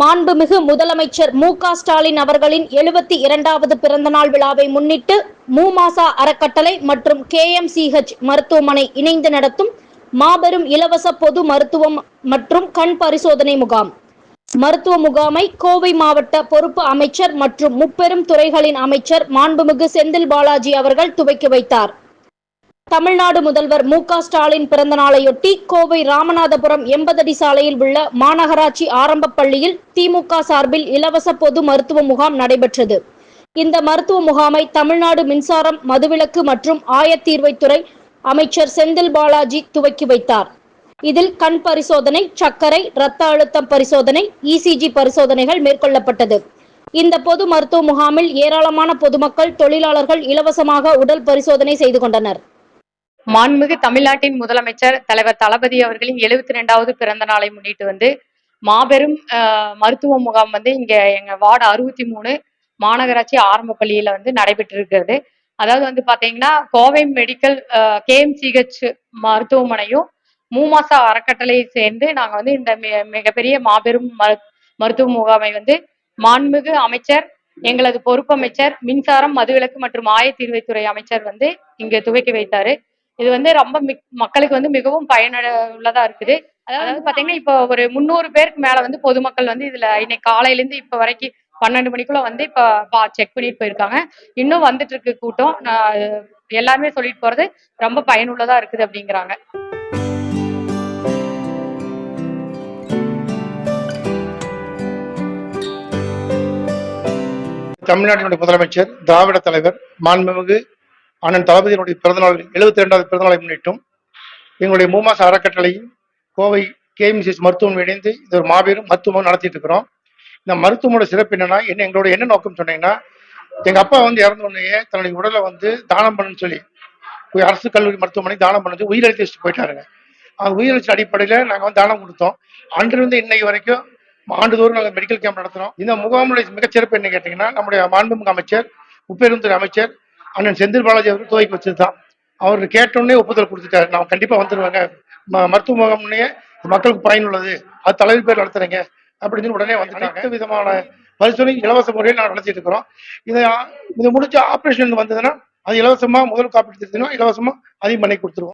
மாண்புமிகு முதலமைச்சர் மு க ஸ்டாலின் அவர்களின் எழுபத்தி இரண்டாவது பிறந்தநாள் விழாவை முன்னிட்டு மூமாசா அறக்கட்டளை மற்றும் கேஎம்சிஹெச் மருத்துவமனை இணைந்து நடத்தும் மாபெரும் இலவச பொது மருத்துவம் மற்றும் கண் பரிசோதனை முகாம். மருத்துவ முகாமை கோவை மாவட்ட பொறுப்பு அமைச்சர் மற்றும் முப்பெரும் துறைகளின் அமைச்சர் மாண்புமிகு செந்தில் பாலாஜி அவர்கள் துவக்கி வைத்தார். தமிழ்நாடு முதல்வர் மு க ஸ்டாலின் பிறந்த நாளையொட்டி கோவை ராமநாதபுரம் எண்பதடி சாலையில் உள்ள மாநகராட்சி ஆரம்ப பள்ளியில் திமுக சார்பில் இலவச பொது மருத்துவ முகாம் நடைபெற்றது. இந்த மருத்துவ முகாமை தமிழ்நாடு மின்சாரம் மதுவிலக்கு மற்றும் ஆயத்தீர்வைத்துறை அமைச்சர் செந்தில் பாலாஜி துவக்கி வைத்தார். இதில் கண் பரிசோதனை சர்க்கரை இரத்த அழுத்தம் பரிசோதனை இசிஜி பரிசோதனைகள் மேற்கொள்ளப்பட்டது. இந்த பொது மருத்துவ முகாமில் ஏராளமான பொதுமக்கள் தொழிலாளர்கள் இலவசமாக உடல் பரிசோதனை செய்து கொண்டனர். மாண்புமிகு தமிழ்நாட்டின் முதலமைச்சர் தலைவர் தளபதி அவர்களின் எழுபத்தி ரெண்டாவது பிறந்த நாளை முன்னிட்டு வந்து மாபெரும் மருத்துவ முகாம் வந்து இங்க எங்க வார்டு அறுபத்தி மூணு மாநகராட்சி ஆரம்ப பள்ளியில வந்து நடைபெற்று இருக்கிறது அதாவது வந்து பாத்தீங்கன்னா கோவை மெடிக்கல் கேஎம்சிஹெச் மருத்துவமனையும் மூமாசா அறக்கட்டளை சேர்ந்து நாங்க வந்து இந்த மிகப்பெரிய மாபெரும் மருத்துவ முகாமை வந்து மாண்புமிகு அமைச்சர் எங்களது பொறுப்பமைச்சர் மின்சாரம் மதுவிலக்கு மற்றும் ஆயத்தீர்வைத்துறை அமைச்சர் வந்து இங்க துவக்கி வைத்தாரு. இது வந்து ரொம்ப மிக்- மக்களுக்கு வந்து மிகவும் பயனுள்ளதா இருக்குது. அதாவது பாத்தீங்கன்னா இப்போ ஒரு முந்நூறு பேருக்கு மேல வந்து பொதுமக்கள் வந்து இதுல இன்னைக்கு காலையில இருந்து இப்ப வரைக்கும் பன்னெண்டு மணிக்குள்ள வந்து இப்ப செக் பண்ணிட்டு போயிருக்காங்க. இன்னும் வந்துட்டு இருக்கு கூட்டம். நான் எல்லாருமே சொல்லிட்டு போறது ரொம்ப பயனுள்ளதா இருக்குது அப்படிங்கிறாங்க. தமிழ்நாட்டினுடைய முதலமைச்சர் திராவிட தலைவர் மாண்புமிகு அண்ணன் தளபதியினுடைய பிறந்தநாள் எழுபத்தி ரெண்டாவது பிறந்தநாளை முன்னிட்டும் எங்களுடைய மூமாச அறக்கட்டளையும் கோவை கேஎம்சிஎஸ் மருத்துவம் இணைந்து இது ஒரு மாபெரும் மருத்துவம் நடத்திட்டு இருக்கிறோம். இந்த மருத்துவமோட சிறப்பு என்னன்னா என்ன எங்களோட என்ன நோக்கம் சொன்னீங்கன்னா எங்க அப்பா வந்து இறந்த உடனே தன்னுடைய உடலை வந்து தானம் பண்ணுன்னு சொல்லி அரசு கல்லூரி மருத்துவமனை தானம் பண்ணி உயிரிழத்தி வச்சுட்டு போயிட்டாருங்க. அந்த உயிரிழச்சி அடிப்படையில் நாங்கள் வந்து தானம் கொடுத்தோம். அன்றிலிருந்து இன்னைக்கு வரைக்கும் ஆண்டுதோறும் நாங்கள் மெடிக்கல் கேம்ப் நடத்துறோம். இந்த முகாமுடைய மிகச்சிறப்பு என்ன கேட்டிங்கன்னா நம்முடைய மாண்புமிகு அமைச்சர் உப்பெருந்துறை அமைச்சர் அண்ணன் செந்தில் பாலாஜி அவர்கள் துவக்கி வச்சது தான் அவர் கேட்டோடனே ஒப்புதல் கொடுத்துட்டாரு. நான் கண்டிப்பாக வந்துருவாங்க. ம- மருத்துவ முகாம்னே மக்களுக்கு பயனுள்ளது. அது தலைவர் பேர் நடத்துறீங்க. அப்படின்னு உடனே வந்துட்டாங்க. அனைத்து விதமான பரிசோதனை இலவச முறையில் நாங்கள் நடத்திட்டு இருக்கிறோம். இதை இது முடிச்ச ஆப்ரேஷன் வந்ததுன்னா அது இலவசமா முதல் காப்பீட்டு திட்டத்தினா இலவசமா அதையும் பண்ணி கொடுத்துருவோம்.